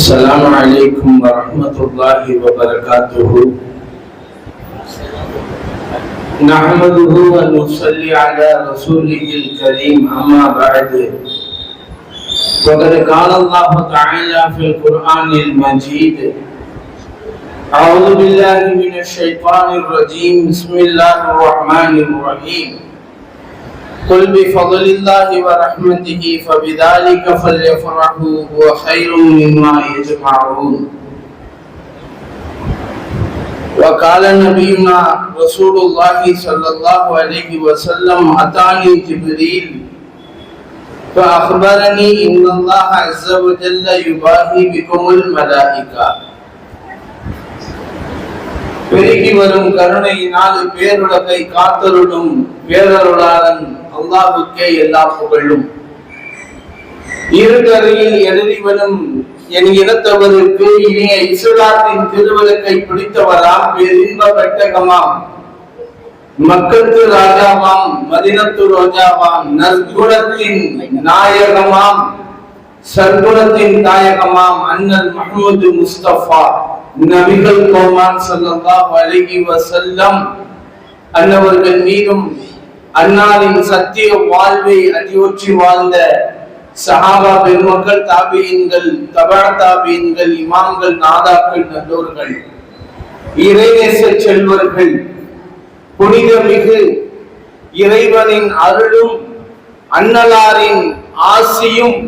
السلام عليكم ورحمة الله وبركاته. نحمده ونصلي على رسوله الكريم أما بعد. وقد قال الله تعالى في القرآن المجيد أعوذ بالله من الشيطان الرجيم. بسم الله الرحمن الرحيم. قل بفضل الله ورحمته فبذلك فليفرحوا هو خير مما يجمعون. وقال نبينا رسول الله صلى الله عليه وسلم أتاني جبريل فأخبرني إن الله عز وجل يباهي بكم الملائكة. பெருகி வரும் கருணையினால் பேருலகை காத்தருளும் பேரருளாளன் அல்லாஹுக்கே எல்லா புகழும். இருகரையில் எழுதிவனும் என் இனத்தவருக்கு இனிய இஸ்லாத்தின் திருவிளக்கை பிடித்தவராம் பேரின்ப பெட்டகமாம். மக்கத்து ராஜாவாம் மதினத்து ரோஜாவாம் நற்குணத்தின் நாயகமாம் சர்க்குணத்தின் தாயகமாம் அண்ணன் மஹமது முஸ்தபா. நபிகள் கோமான் ஸல்லல்லாஹு அலைஹி வசல்லம் அன்னவர்கள் மீதும் அன்னாரின் சத்திய வாழ்வை அடியொற்றி வாழ்ந்த சஹாபா பெருமக்கள் தாபியன்கள் தபா தாபியன்கள் இமாம்கள் நாதாக்கள் நல்லோர்கள் இறைநேச செல்வர்கள் புனிதமிகு இறைவனின் அருளும் அன்னலாரின் ஆசியும்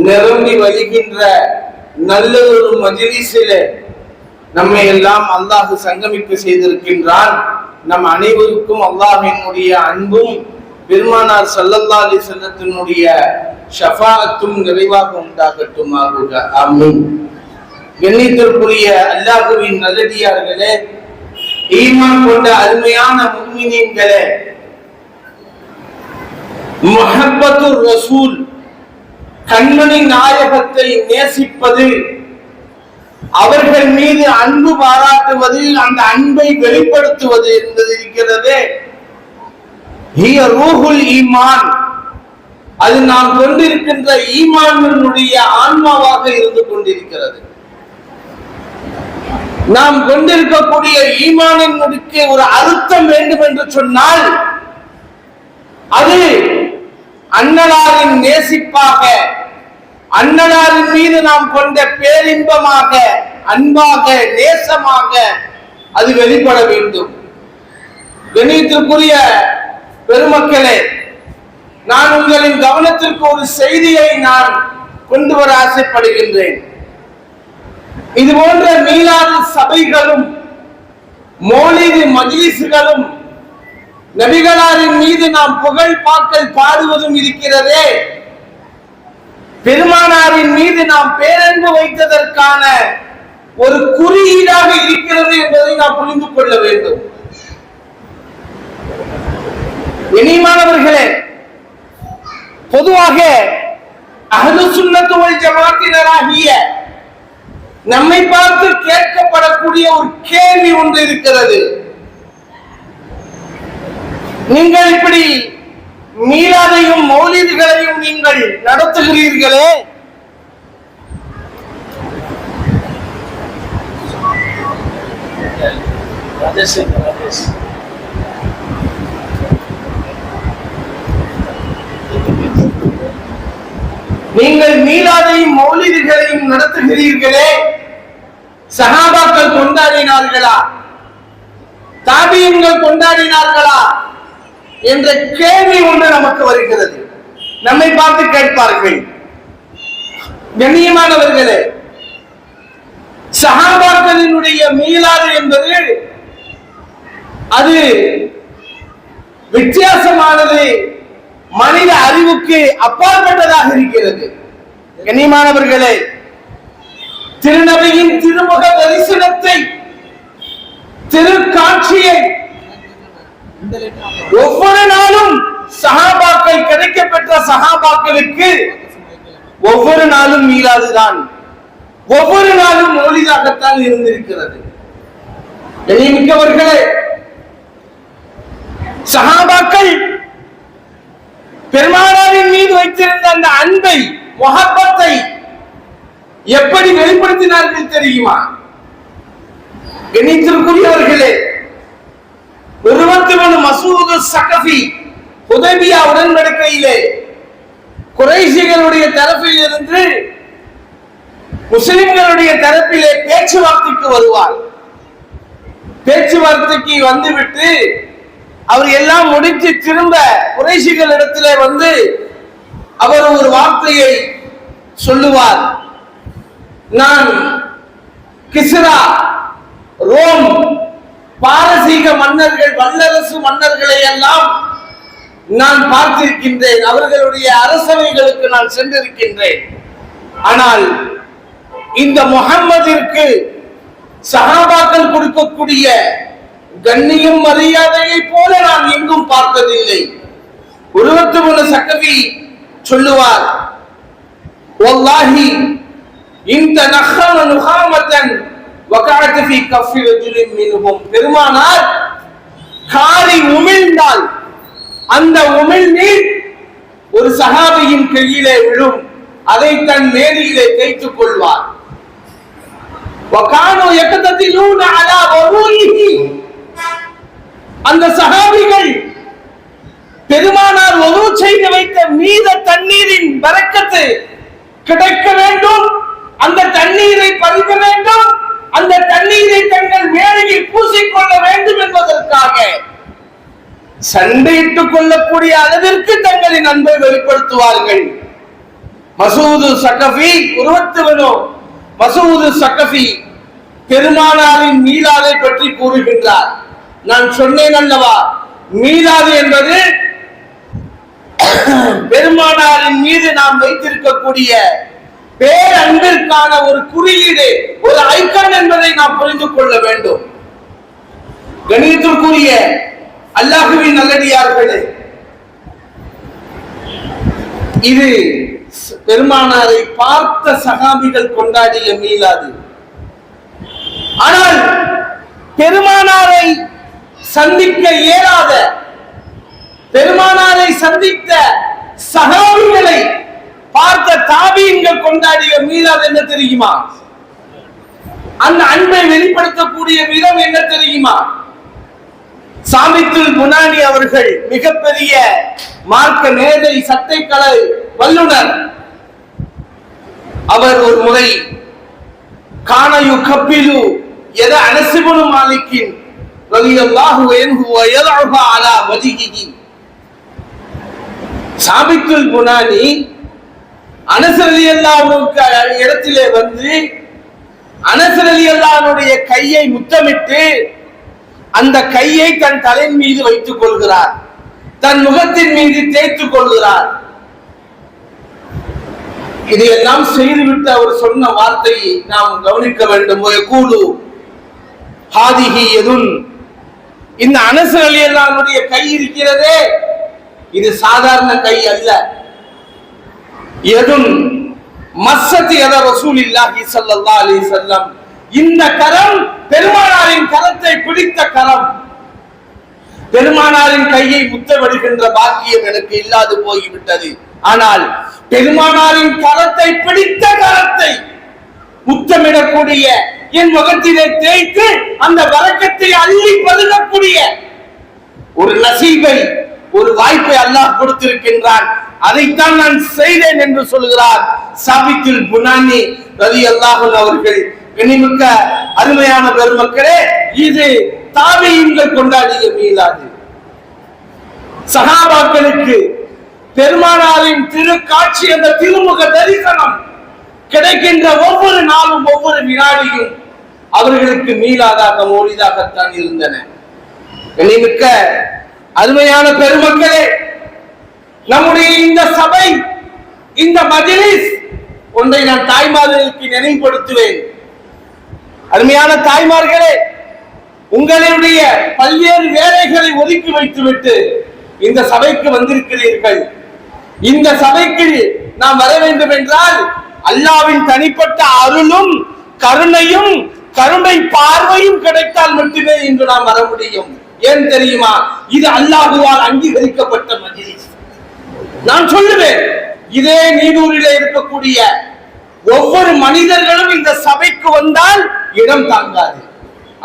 நிரம்பி வருகின்ற நல்ல ஒரு மஜிலிசிலே நம்மை எல்லாம் அல்லாஹு சங்கமிக்க செய்திருக்கின்றான். நம் அனைவருக்கும் அல்லாஹினுடைய அன்பும் பெருமானார் சல்லல்லா அலி செல்லத்தினுடைய ஷஃபாத்தும் நிறைவாக உண்டாகட்டும் ஆகுக. ஆமீன். எண்ணித்திற்குரிய அல்லாஹுவின் நல்லடியார்களே ஈமான் கொண்ட அருமையான முன்மினீன்களே முஹப்பத்து ரசூல் கண்மணி நாயகத்தை நேசிப்பது அவர்கள் மீது அன்பு பாராட்டுவது அந்த அன்பை வெளிப்படுத்துவது என்பது இருக்கிறது. ரூஹுல் ஈமான். அது நாம் கொண்டிருக்கின்ற ஈமானினுடைய ஆன்மாவாக இருந்து கொண்டிருக்கிறது. நாம் கொண்டிருக்கக்கூடிய ஈமானினுடைய ஒரு அர்த்தம் வேண்டும் என்று சொன்னால் அது அன்னலாரின் நேசிப்பாக அன்னலாரின் மீது நாம் கொண்ட பேரின்பமாக அன்பாக நேசமாக அது வெளிப்பட வேண்டும். கணியத்திற்குரிய பெருமக்களே நான் உங்களின் கவனத்திற்கு ஒரு செய்தியை நான் கொண்டு வர ஆசைப்படுகின்றேன். இது போன்ற மீளாத சபைகளும் மோலிது மஜிலிசுகளும் நபிகளாரின் மீது நாம் புகழ் பாக்கல் பாடுவதும் இருக்கிறதே. பெருமானாரின் மீது நாம் பேரன்பு வைத்ததற்கான ஒரு குறியீடாக இருக்கிறது என்பதை நாம் புரிந்து கொள்ள வேண்டும். இனிமானவர்களே பொதுவாக அகது சுண்ணத்துவல் ஜமாத்தினராகிய நம்மை பார்த்து கேட்கப்படக்கூடிய ஒரு கேள்வி ஒன்று இருக்கிறது. நீங்கள் இப்படி மீலாதையும் மௌலிதுகளையும் நீங்கள் நடத்துகிறீர்களே. நீங்கள் மீலாதையும் மௌலிதுகளையும் நடத்துகிறீர்களே. சகாபாக்கள் கொண்டாடினார்களா? தாபியங்கள் கொண்டாடினார்களா? என்ற கேள்வி ஒன்று நமக்கு வருகிறது. நம்மை பார்த்து கேட்பார்கள். கண்ணியமானவர்களே சகாபாக்களினுடைய மீளாது என்பது அது வித்தியாசமானது மனித அறிவுக்கு அப்பாற்பட்டதாக இருக்கிறது. கண்ணியமானவர்களே திருநபியின் திருமுக தரிசனத்தை திருக்காட்சியை ஒவ்வொரு நாளும் சகாபாக்கள் கிடைக்கப்பெற்ற சகாபாக்களுக்கு ஒவ்வொரு நாளும் மீளாதுதான் ஒவ்வொரு நாளும் மௌலிதாகத்தான் இருந்திருக்கிறது. மிக்கவர்களே சகாபாக்கள் பெருமானாரின் மீது வைத்திருந்த அந்த அன்பை முகப்பத்தை எப்படி வெளிப்படுத்தினார்கள் தெரியுமா? கணித்திற்குரியவர்களே இருபத்தி மசூது சகஃபி உதவியா உடன்படிக்கையிலே குறைசிகளுடைய தரப்பில் இருந்து முஸ்லிம்களுடைய தரப்பிலே பேச்சுவார்த்தைக்கு வருவார். பேச்சுவார்த்தைக்கு வந்துவிட்டு அவர் எல்லாம் முடித்து திரும்ப குறைசிகள் இடத்திலே வந்து அவர் ஒரு வார்த்தையை சொல்லுவார். நான் கிஸ்ரா ரோம் பாரசீக மன்னர்கள் வல்லரசு மன்னர்களை எல்லாம் நான் பார்த்திருக்கின்றேன். அவர்களுடைய அரசவைகளுக்கு நான் சென்றிருக்கின்றேன். ஆனால் இந்த முகம்மதிற்கு சகாபாக்கள் கொடுக்கக்கூடிய கண்ணியம் மரியாதையை போல நான் எங்கும் பார்த்ததில்லை. உருவத்து மூணு சக்கவி சொல்லுவார் ஒல்லாஹி இந்த நஹம நுகாமத்தன் வகாத்தி கஃபி வெஜுலின் மின்ஹும் பெருமானார் காரி உமிழ்ந்தால் அந்த உமிழ்நீர் ஒரு சகாபியின் கையிலே விழும். அதை தன் மேலியிலே தேய்த்துக் கொள்வார். அந்த சகாபிகள் பெருமானார் ஒது செய்து வைத்த மீத தண்ணீரின் வரக்கத்து கிடைக்க வேண்டும். அந்த தண்ணீரை பருக வேண்டும். தண்ணீரை தங்கள் மேடையில் பூசிக்கொள்ள வேண்டும் என்பதற்காக சண்டையிட்டுக் கொள்ளக்கூடிய அளவிற்கு தங்களின் அன்பை வெளிப்படுத்துவார்கள். மசூது சகஃபி உருவத்துவனோ மசூது சகஃபி பெருமானாரின் மீலாதை பற்றி கூறுகின்றார். நான் சொன்னேன் அல்லவா? மீலாது என்பது பெருமானாரின் மீது நாம் வைத்திருக்கக்கூடிய பேரன்பிற்கான ஒரு குறியீடு ஒரு ஐக்கன் என்பதை நாம் புரிந்து கொள்ள வேண்டும். கணிதத்திற்குரிய அல்லாஹுவின் நல்லடியார்களே இது பெருமானாரை பார்த்த சகாபிகள் கொண்டாடிய மீளாது ஆனால் பெருமானாரை சந்திக்க இயலாத பெருமானாரை சந்தித்த சகாபிகளை பார்த்த தாபீன்கள் கொண்டாடிய மீளாது என்ன தெரியுமா? அந்த அன்பை வெளிப்படுத்தக்கூடிய விதம் என்ன தெரியுமா? சாமித்துல் முனானி அவர்கள் மிகப்பெரிய மார்க்க மேதை சட்டைக்கலை வல்லுனர் அவர் ஒரு முறை காணையு கப்பிலு எத அனசிபுனு மாலிக்கின் ரலியல்லாஹு அன்ஹு வ யதஉஹு அலா வஜிஹிஹி சாபித்துல் முனானி அனசரலி இடத்திலே வந்து அனசரலி அல்லாவுடைய கையை முத்தமிட்டு அந்த கையை தன் தலையின் மீது வைத்துக் கொள்கிறார். தன் முகத்தின் மீது தேய்த்துக் கொள்கிறார். இதையெல்லாம் செய்துவிட்டு அவர் சொன்ன வார்த்தையை நாம் கவனிக்க வேண்டும். கூடு ஹாதிஹி எதுன் இந்த அனசு அலியல்லானுடைய கை இருக்கிறதே. இது சாதாரண கை அல்ல. எதும் மஸ்ஸத் எத ரசூல் இல்லாஹி ஸல்லல்லாஹு அலைஹி வஸல்லம். இந்த கரம் பெருமானாரின் கரத்தை பிடித்த கரம். பெருமானாரின் கையை முத்தமிடுகின்ற பாக்கியம் எனக்கு இல்லாது போய்விட்டது. ஆனால் பெருமானாரின் கரத்தை பிடித்த கரத்தை முத்தமிடக்கூடிய என் முகத்திலே தேய்த்து அந்த வரக்கத்தை அள்ளி பருகக்கூடிய ஒரு நசீபை ஒரு வாய்ப்பை அல்லாஹ் கொடுத்திருக்கின்றான். அதைத்தான் நான் செய்தேன் என்று சொல்கிறார் சாபித்துல் புனானி ரவி அல்லாஹன் அவர்கள். கனிமிக்க அருமையான பெருமக்களே இது தாபியங்கள் கொண்டாடிய மீளாது சகாபாக்களுக்கு பெருமானாரின் திருக்காட்சி அந்த திருமுக தரிசனம் கிடைக்கின்ற ஒவ்வொரு நாளும் ஒவ்வொரு வினாடியும் அவர்களுக்கு மீளாதாக மோடிதாகத்தான் இருந்தன. கனிமிக்க அருமையான பெருமக்களே நம்முடைய இந்த சபை இந்த மஜிலிஸ் ஒன்றை நான் தாய்மார்களுக்கு நினைவுபடுத்துவேன். அருமையான தாய்மார்களே உங்களுடைய பல்வேறு வேலைகளை ஒதுக்கி வைத்துவிட்டு இந்த சபைக்கு வந்திருக்கிறீர்கள். இந்த சபைக்கு நாம் வர வேண்டும் என்றால் அல்லாவின் தனிப்பட்ட அருளும் கருணையும் கருணை பார்வையும் கிடைத்தால் மட்டுமே இன்று நாம் வர முடியும். ஏன் தெரியுமா? இது அல்லாஹுவால் அங்கீகரிக்கப்பட்ட மஜிலிஸ். நான் சொல்லுவேன். இதே நீரூரில் இருக்கக்கூடிய ஒவ்வொரு மனிதர்களும் இந்த சபைக்கு வந்தால் இடம் தாங்காது.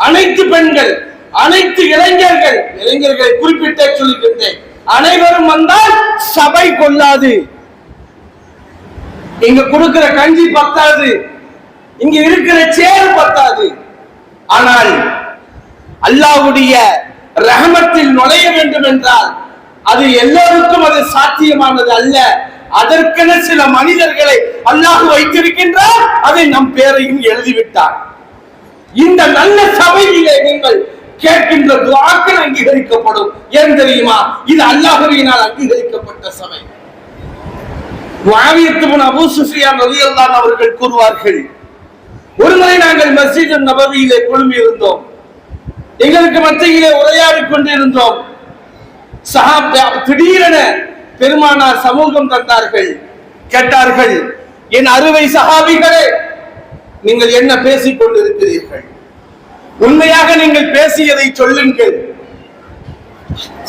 அனைத்து பெண்கள் அனைத்து இளைஞர்கள் இளைஞர்களை குறிப்பிட்டே சொல்லுகின்றேன் அனைவரும் வந்தால் சபை கொள்ளாது. இங்க கொடுக்கிற கஞ்சி பத்தாது. இங்க இருக்கிற சேர் பத்தாது. ஆனால் அல்லாஹ்வுடைய ரஹமத்தில் நுழைய வேண்டும் என்றால் அது எல்லோருக்கும் அது சாத்தியமானது அல்ல. அதற்கென சில மனிதர்களை அல்லாஹ் வைத்திருக்கின்றார். அதை நம் பேரையும் எழுதிவிட்டார். இந்த நல்ல சபையிலே நீங்கள் கேட்கின்ற துவாக்கள் அங்கீகரிக்கப்படும். ஏன் தெரியுமா? இது அல்லாஹுவினால் அங்கீகரிக்கப்பட்ட சபை. முஆவியத்துபுன் சுஃபியான் ரலியல்லாஹு அவர்கள் கூறுவார்கள் ஒருமுறை நாங்கள் மஸ்ஜித் நபவியிலே குழுமி இருந்தோம் எங்களுக்கு மத்தியிலே உரையாடி கொண்டிருந்தோம். சஹாப் திடீரென பெருமானார் சமூகம் தந்தார்கள். கேட்டார்கள் என் அறுவை சஹாபிகளே நீங்கள் என்ன பேசிக் கொண்டிருக்கிறீர்கள்? உண்மையாக நீங்கள் பேசியதை சொல்லுங்கள்.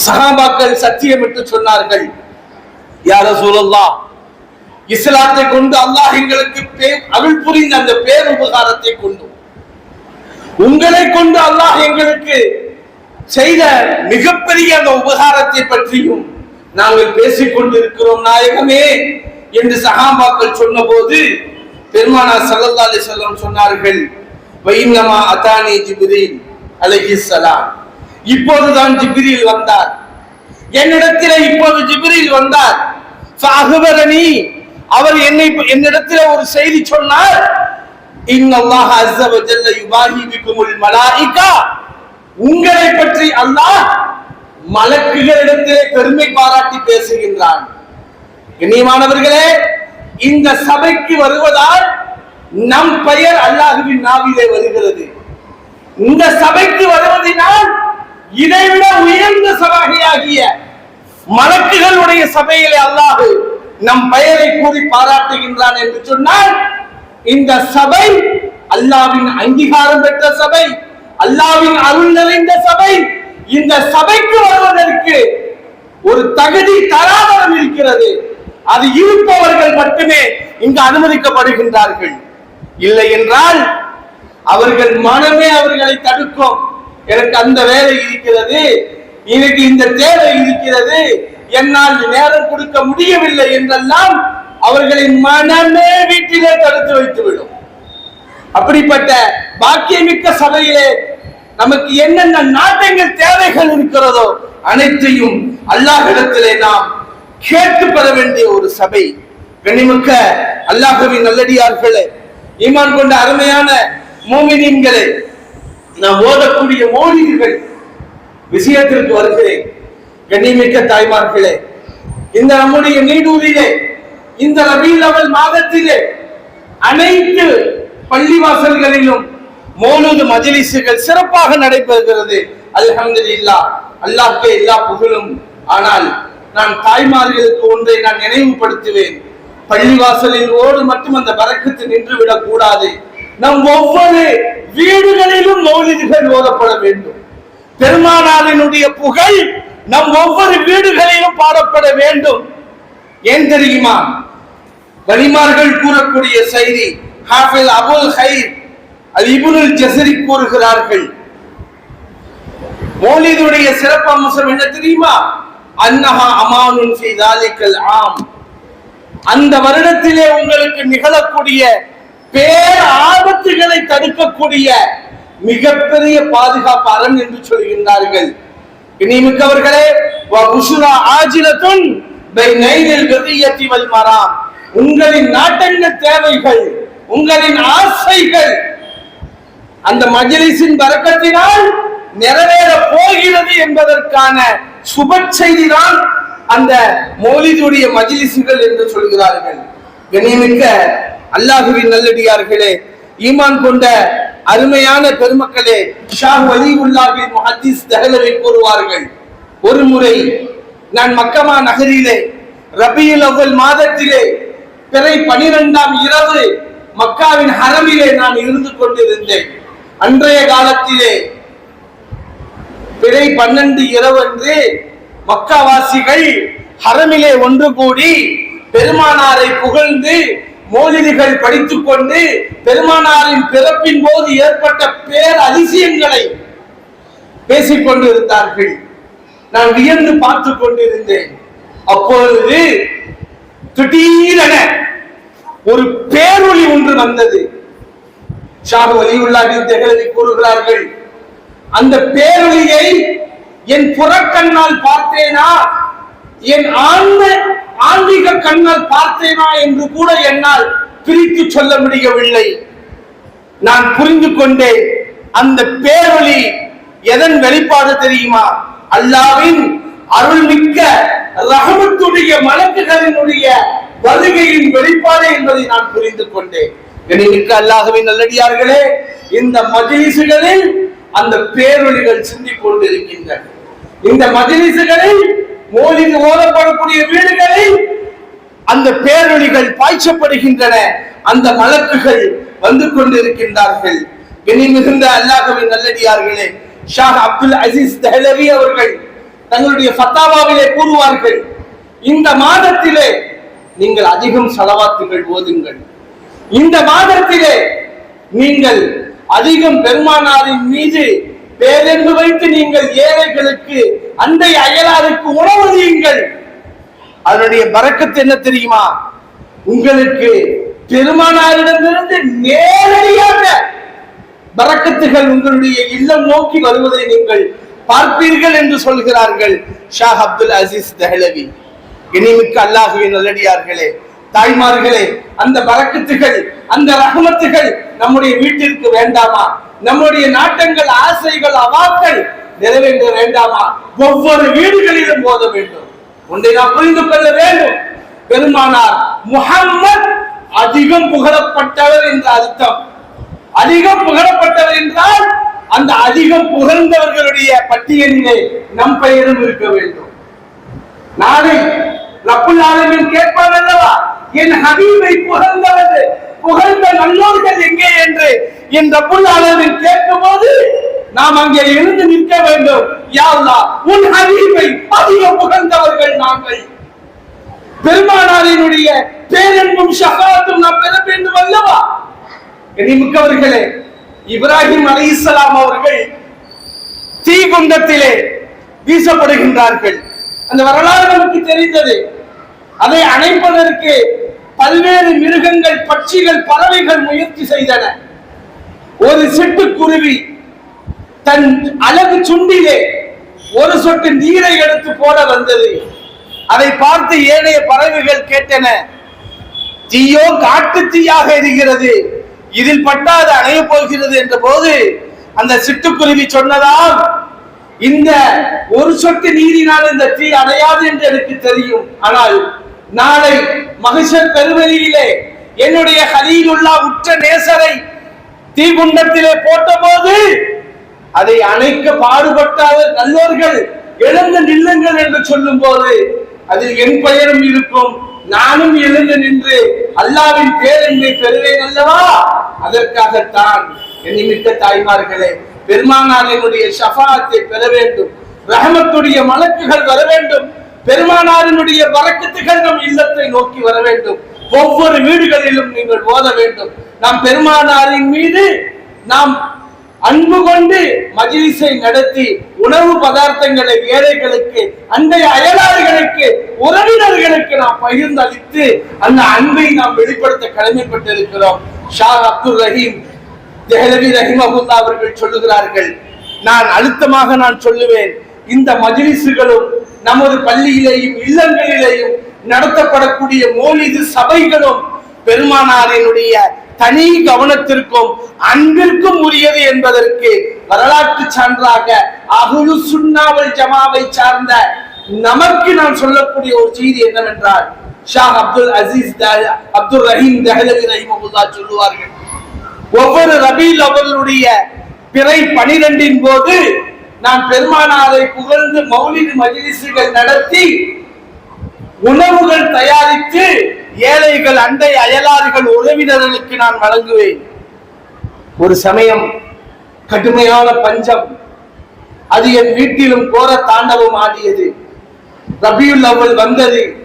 சஹாபாக்கள் என்று சொன்னார்கள் யார சூழல்லா இஸ்லாத்தை கொண்டு அல்லாஹ் எங்களுக்கு அருள் புரிந்த அந்த பேருபகாரத்தை கொண்டு உங்களை கொண்டு அல்லாஹ் எங்களுக்கு செய்த மிகப்பெரிய அந்த உபகாரத்தை பற்றியும் நாங்கள் பேசிக் கொண்டிருக்கிறோம் நாயகமே என்று சஹாபாக்கள் சொன்னபோது பெருமானா சல்லா அலி வஸல்லம் சொன்னார்கள் வைனமா அதானி ஜிப்ரீல் சலாம் இப்போதுதான் ஜிபிரில் வந்தார். என்னிடத்தில் இப்போது ஜிபிரில் வந்தார். ஃபஅஹ்பரனி அவர் என்னை என்னிடத்தில் ஒரு செய்தி சொன்னார். இன்னல்லாஹ் அஸ்ஸ யுபாஹி பிகுமுல் மலாயிகா. உங்களை பற்றி அல்லாஹ் மலக்குகளிடத்திலே பெருமை பாராட்டி பேசுகின்றான். கண்ணியமானவர்களே இந்த சபைக்கு வருவதால் நம் பெயர் அல்லாஹுவின் நாவிலே வருகிறது. இந்த சபைக்கு வருவதனால் இதைவிட உயர்ந்த சபையாகிய மலக்குகளுடைய சபையிலே அல்லாஹு நம் பெயரை கூறி பாராட்டுகின்றான் என்று சொன்னால் இந்த சபை அல்லாவின் அங்கீகாரம் பெற்ற சபை. அல்லாவின் அருள் நிறைந்த சபை இந்த சபைக்கு வருவதற்கு ஒரு தகுதி தராதரம் இருக்கிறது. அது இருப்பவர்கள் மட்டுமே இங்கு அனுமதிக்கப்படுகின்றார்கள். இல்லை என்றால் அவர்கள் மனமே அவர்களை தடுக்கும். எனக்கு அந்த வேலை இருக்கிறது எனக்கு இந்த தேவை இருக்கிறது என்னால் நேரம் கொடுக்க முடியவில்லை என்றெல்லாம் அவர்களின் மனமே வீட்டிலே தடுத்து வைத்துவிடும். அப்படிப்பட்ட பாக்கியமிக்க சபையிலே நமக்கு என்னென்ன நாட்டங்கள் தேவைகள் இருக்கிறதோ அனைத்தையும் அல்லாஹிடத்திலே நாம் கேட்டு பெற வேண்டிய ஒரு சபை. கனிமிக்க அல்லாஹ்வின் நல்லடியார்களே ஈமான் கொண்ட அருமையான மோமினின்களே நாம் ஓதக்கூடிய மோனிகள் விஷயத்திற்கு வருகிறேன். கண்ணிமிக்க தாய்மார்களே இந்த நம்முடைய நீடூரிலே இந்த ரபீல் அவள் மாதத்திலே அனைத்து பள்ளிவாசல்களிலும் மௌலூது மஜிலிசுகள் சிறப்பாக நடைபெறுகிறது. அல்ஹம்துலில்லாஹ். அல்லாஹ்க்கே எல்லா புகழும். ஆனால் நான் தாய்மார்களுக்கு ஒன்றை நான் நினைவுபடுத்துவேன். பள்ளிவாசலில் ஓடு மட்டும் அந்த வரக்கத்து நின்று விடக் கூடாது. நம் ஒவ்வொரு வீடுகளிலும் மௌலிதுகள் ஓதப்பட வேண்டும். பெருமானாரினுடைய புகழ் நம் ஒவ்வொரு வீடுகளிலும் பாடப்பட வேண்டும். ஏன் தெரியுமா? வலிமார்கள் கூறக்கூடிய செய்தி ஹாஃபில் அபுல் ஹைர் அது இபுனுல் ஜசரி கூறுகிறார்கள். மௌலிதுடைய சிறப்பு அம்சம் என்ன தெரியுமா? அன்னஹா அமானுன் ஃபி தாலிகல் ஆம். அந்த வருடத்திலே உங்களுக்கு நிகழக்கூடிய பேர் ஆபத்துகளை தடுக்கக்கூடிய மிகப்பெரிய பாதுகாப்பு அரண் என்று சொல்கின்றார்கள். இனிமிக்கவர்களே புஷுரா ஆஜிலத்துன் பை நைரில் கதியத்தி வல் உங்களின் நாட்டங்க தேவைகள்? உங்களின் ஆசைகள் அந்த மஜிலிசின் வரக்கத்தினால் நிறைவேற போகிறது என்பதற்கான சுப செய்திதான் அந்த மோலிதுடைய மஜிலிசுகள் என்று சொல்கிறார்கள். கண்ணியமிக்க அல்லாஹுவின் நல்லடியார்களே ஈமான் கொண்ட அருமையான பெருமக்களே ஷாஹ் வலிவுல்லாஹின் முஹத்திஸ் தகலவை கூறுவார்கள் ஒரு முறை நான் மக்கமா நகரிலே ரபியுல் அவ்வல் மாதத்திலே பிறை பனிரெண்டாம் இரவு மக்காவின் ஹரமிலே நான் இருந்து கொண்டிருந்தேன். அன்றைய காலத்திலே பிறை பன்னெண்டு இரவன்று மக்காவாசிகள் ஹரமிலே ஒன்று கூடி பெருமானாரை புகழ்ந்து மோதிரிகள் படித்துக் கொண்டு பெருமானாரின் பிறப்பின் போது ஏற்பட்ட பேர் அதிசயங்களை பேசிக் கொண்டிருந்தார்கள். நான் வியந்து பார்த்துக் கொண்டிருந்தேன். அப்பொழுது திடீரென ஒரு பேரொளி ஒன்று வந்தது. ஷாஹு வலியுல்லாஹி தெஹலவி கூறுகிறார்கள் அந்த பேரொளியை என் புறக்கண்ணால் பார்த்தேனா? என் ஆன்ம ஆன்மீக கண்ணால் பார்த்தேனா என்று கூட என்னால் பிரித்து சொல்ல முடியவில்லை. நான் புரிந்து கொண்டேன் அந்த பேரொளி எதன் வெளிப்பாடு தெரியுமா? அல்லாவின் அருள்மிக்க ரஹமத்துடைய மலக்குகளினுடைய வருகையின் வெளிப்பாடு என்பதை நான் புரிந்து கொண்டேன். கணிமிக்க அல்லாஹ்வின் நல்லடியார்களே இந்த மஜிலிசுகளில் அந்த பேரொழிகள் சிந்திக் கொண்டிருக்கின்றன. இந்த மஜிலிசுகளில் மோலிது ஓதப்படக்கூடிய வீடுகளில் அந்த பேரொழிகள் பாய்ச்சப்படுகின்றன. அந்த மலக்குகள் வந்து கொண்டிருக்கின்றார்கள். இனி மிகுந்த அல்லாஹ்வின் நல்லடியார்களே ஷாஹ் அப்துல் அசீஸ் தஹலவி அவர்கள் தங்களுடைய ஃபத்தாவாவிலே கூறுவார்கள் இந்த மாதத்திலே நீங்கள் அதிகம் செலவாத்துகள் ஓதுங்கள். இந்த மாதத்திலே நீங்கள் அதிகம் பெருமானாரின் மீது பேரன்பு வைத்து நீங்கள் ஏழைகளுக்கு அண்டை அயலாருக்கு உணவளியுங்கள் அதனுடைய பறக்கத்து என்ன தெரியுமா? உங்களுக்கு பெருமானாரிடமிருந்து நேரடியாக பறக்கத்துகள் உங்களுடைய இல்லம் நோக்கி வருவதை நீங்கள் பார்ப்பீர்கள் என்று சொல்கிறார்கள் ஷாஹ் அப்துல் அசீஸ் தஹலவி. இனிமிக்க அல்லாஹுவின் நல்லடியார்களே தாய்மார்களே அந்த பறக்கத்துகள் அந்த ரகமத்துகள் நம்முடைய வீட்டிற்கு வேண்டாமா? நம்முடைய நாட்டங்கள் ஆசைகள் அவாக்கள் நிறைவேற்ற வேண்டாமா? ஒவ்வொரு வீடுகளிலும் போத வேண்டும். ஒன்றை நாம் புரிந்து கொள்ள வேண்டும். பெருமானார் முஹம்மத் அதிகம் புகழப்பட்டவர் என்ற அர்த்தம். அதிகம் புகழப்பட்டவர் என்றால் அந்த அதிகம் புகழ்ந்தவர்களுடைய பட்டியலிலே நம் பெயரும் இருக்க வேண்டும். நாளை ரப்புல் ஆலமின் கேட்பான் அல்லவா என் ஹபீபை புகழ்ந்தவது புகழ்ந்த நல்லோர்கள் எங்கே என்று என் ரப்புல் ஆலமீன் கேட்கும்போது நாம் அங்கே எழுந்து நிற்க வேண்டும். யாழ்லா உன் ஹபீபை அதிக புகழ்ந்தவர்கள் நாங்கள். பெருமானாரினுடைய பேரன்பும் ஷஃபாத்தும் நாம் பெற வேண்டும் அல்லவா? மிக்கவர்களே இப்ராஹிம் அலைஹிஸ்ஸலாம் அவர்கள் தீகுண்டத்திலே வீசப்படுகின்றார்கள். அந்த வரலாறு நமக்கு தெரிந்தது. அதை அணைப்பதற்கு பல்வேறு மிருகங்கள் பட்சிகள் பறவைகள் முயற்சி செய்தன. ஒரு சிட்டுக்குருவி தன் அழகு சுண்டிலே ஒரு சொட்டு நீரை எடுத்து போட வந்தது. அதை பார்த்து ஏனைய பறவைகள் கேட்டன தீயோ காட்டு தீயாக எரிகிறது இதில் பட்டாது அணைய போகிறது என்ற போது அந்த சிட்டுக்குருவி சொன்னதால் இந்த ஒரு சொட்டு நீரினால் இந்த தீ அணையாது என்று எனக்கு தெரியும். ஆனால் நாளை மகிஷர் பெருவெளியிலே என்னுடைய ஹலீலுல்லா உற்ற நேசரை தீகுண்டத்திலே போட்டபோது அதை அணைக்க பாடுபட்டாத நல்லோர்கள் எழுந்து நில்லுங்கள் என்று சொல்லும் போது அதில் என் பெயரும் இருக்கும் நானும் எழுந்து நின்று அல்லாவின் பேரெண்ணை பெறுவேன் அல்லவா? அதற்காகத்தான் நிமித்த தாய்மார்களே பெருமானாரினுடைய ஷஃபாத்தை பெற வேண்டும் ரஹமத்துடைய மலக்குகள் வர வேண்டும். பெருமானாரினுடைய வரக்கத்துகள் நம் இல்லத்தை நோக்கி வர வேண்டும். ஒவ்வொரு வீடுகளிலும் நீங்கள் ஓத வேண்டும். நாம் பெருமானாரின் மீது நாம் அன்பு கொண்டு மஜிலிஸை நடத்தி உணவு பதார்த்தங்களை ஏழைகளுக்கு அண்டை அயலாறுகளுக்கு உறவினர்களுக்கு நாம் பகிர்ந்தளித்து அந்த அன்பை நாம் வெளிப்படுத்த கடமைப்பட்டிருக்கிறோம். ஷா அப்துல் ரஹீம் ஜெஹலவி ரஹிமஹுல்லா அவர்கள் சொல்லுகிறார்கள் நான் அழுத்தமாக நான் சொல்லுவேன். இந்த மஜிலிசுகளும் நமது பள்ளியிலேயும் இல்லங்களிலேயும் நடத்தப்படக்கூடிய மோலிது சபைகளும் பெருமானாரினுடைய தனி கவனத்திற்கும் அன்பிற்கும் உரியது என்பதற்கு வரலாற்று சான்றாக அகுலு சுண்ணாவல் ஜமாவை சார்ந்த நமக்கு நான் சொல்லக்கூடிய ஒரு செய்தி என்னவென்றால் ஷா அப்துல் அசீஸ் அப்துல் ரஹீம் தஹலவி ரஹிமஹுல்லா சொல்லுவார்கள் ஒவ்வொரு ரபீல் அவர்களுடைய பிறை பனிரெண்டின் போது நான் பெருமானாரை புகழ்ந்து மௌலிது மஜிலிசுகள் நடத்தி உணவுகள் தயாரித்து ஏழைகள் அண்டை அயலாறுகள் உறவினர்களுக்கு நான் வழங்குவேன். ஒரு சமயம் கடுமையான பஞ்சம். அது என் வீட்டிலும் கோர தாண்டவம் ஆடியது. ரபியுல் அவள் வந்தது.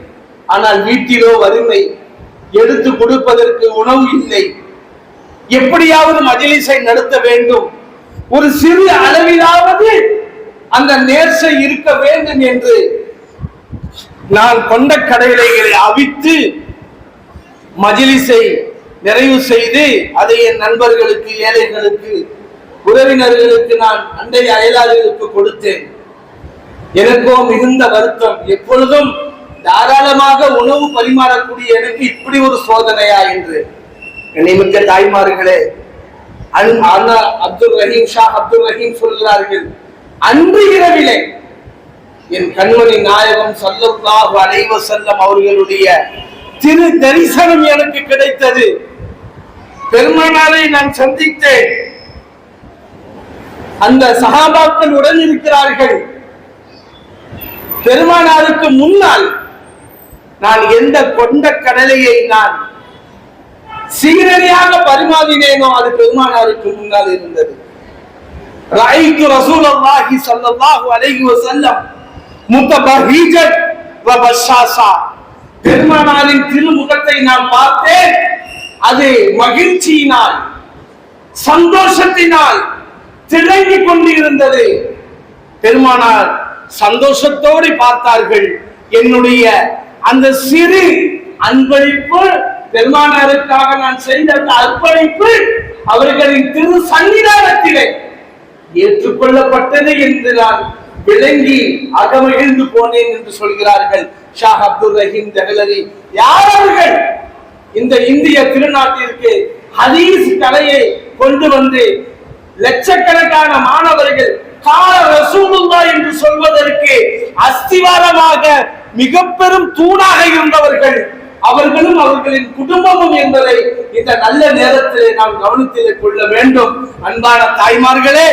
ஆனால் வீட்டிலோ வறுமை. எடுத்து கொடுப்பதற்கு உணவு இல்லை. எப்படியாவது மஜிலிசை நடத்த வேண்டும். ஒரு சிறு அளவிலாவது அந்த நேர்ச்சை இருக்க வேண்டும் என்று நான் கொண்ட கடலைகளை அவித்து மஜிலிசை நிறைவு செய்து அதை என் நண்பர்களுக்கு ஏழைகளுக்கு உறவினர்களுக்கு நான் அண்டை அயலாளர்களுக்கு கொடுத்தேன். எனக்கோ மிகுந்த வருத்தம். எப்பொழுதும் தாராளமாக உணவு பரிமாறக்கூடிய எனக்கு இப்படி ஒரு சோதனையா என்று நினைமிக்க தாய்மார்களே அப்துல் ரஹீம் ஷா அப்துல் ரஹீம் சொல்கிறார்கள் அன்று இரவிலே என் கண்மணி நாயகம் சல்லல்லாஹு அலைவ செல்லம் அவர்களுடைய திரு தரிசனம் எனக்கு கிடைத்தது. பெருமானாரை நான் சந்தித்தேன். அந்த சகாபாக்கள் உடன் இருக்கிறார்கள். பெருமானாருக்கு முன்னால் நான் எந்த கொண்ட கடலையை நான் சீரடியாக பரிமாறினேனோ அது பெருமானாருக்கு முன்னால் இருந்தது. ராய்க்கு ரசூலுல்லாஹி ஸல்லல்லாஹு அலைஹி வஸல்லம் முத்தபஹீஜத் வ பஷாஷா. பெருமானாரின் திருமுகத்தை நான் பார்த்தேன். அது மகிழ்ச்சியினால் சந்தோஷத்தினால் திளங்கி கொண்டிருந்தது. பெருமானார் சந்தோஷத்தோடு பார்த்தார்கள். என்னுடைய அந்த சிறு அன்பளிப்பு பெருமானாருக்காக நான் செய்த அர்ப்பணிப்பு அவர்களின் திரு சன்னிதானத்திலே ஏற்றுக்கொள்ளப்பட்டது என்று நான் விளங்கி அகமகிழ்ந்து போனேன் என்று சொல்கிறார்கள். ஷா அப்துல் ரஹீம் ஜஹலரி யார் அவர்கள்? இந்த இந்திய திருநாட்டிற்கு ஹதீஸ் கலையை கொண்டு வந்து லட்சக்கணக்கான மாணவர்கள் கால ரசூலுல்லா என்று சொல்வதற்கு அஸ்திவாரமாக மிக பெரும் தூணாக இருந்தவர்கள். அவர்களும் அவர்களின் குடும்பமும் என்பதை இந்த நல்ல நேரத்திலே நாம் கவனத்தில் கொள்ள வேண்டும். அன்பான தாய்மார்களே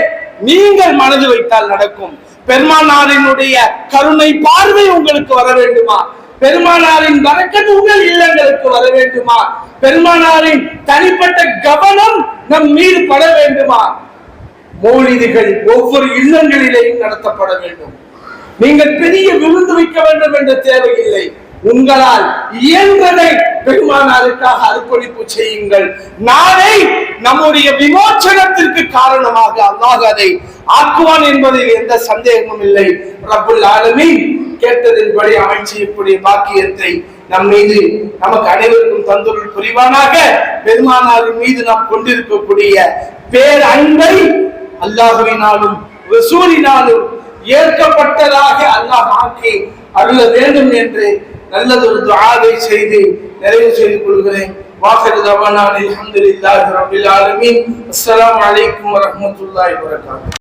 நீங்கள் மனது வைத்தால் நடக்கும். பெருமானாரினுடைய கருணை பார்வை உங்களுக்கு வர வேண்டுமா? பெருமானாரின் வரக்கத்து உங்கள் இல்லங்களுக்கு வர வேண்டுமா? பெருமானாரின் தனிப்பட்ட கவனம் நம் மீது பட வேண்டுமா? மௌலிதுகள் ஒவ்வொரு இல்லங்களிலேயும் நடத்தப்பட வேண்டும். நீங்கள் பெரிய விருந்து வைக்க வேண்டும் என்ற தேவையில்லை. உங்களால் இயன்றதை பெருமானாருக்காக அர்ப்பணிப்பு செய்யுங்கள். நாளை நம்முடைய விமோச்சனத்திற்கு காரணமாக அல்லாஹ் அதை ஆக்குவான் என்பதில் எந்த சந்தேகமும் இல்லை. ரப்புல் ஆலமீன் கேட்டதின்படி அமைச்சியக்கூடிய பாக்கியத்தை நம் மீது நமக்கு அனைவருக்கும் தந்தொருள் புரிவானாக. பெருமானாரின் மீது நாம் கொண்டிருக்கக்கூடிய பேர் அன்பை அல்லாஹுவினாலும் ரசூலினாலும் ஏற்கப்பட்டதாக அல்லாஹ் ஆக்கி அருள வேண்டும் என்று நல்லதொரு துஆவை செய்து நிறைவு செய்து கொள்கிறேன். வாஹிரு தவானா அல்ஹம்துலில்லாஹி ரப்பில் ஆலமீன். அஸ்ஸலாமு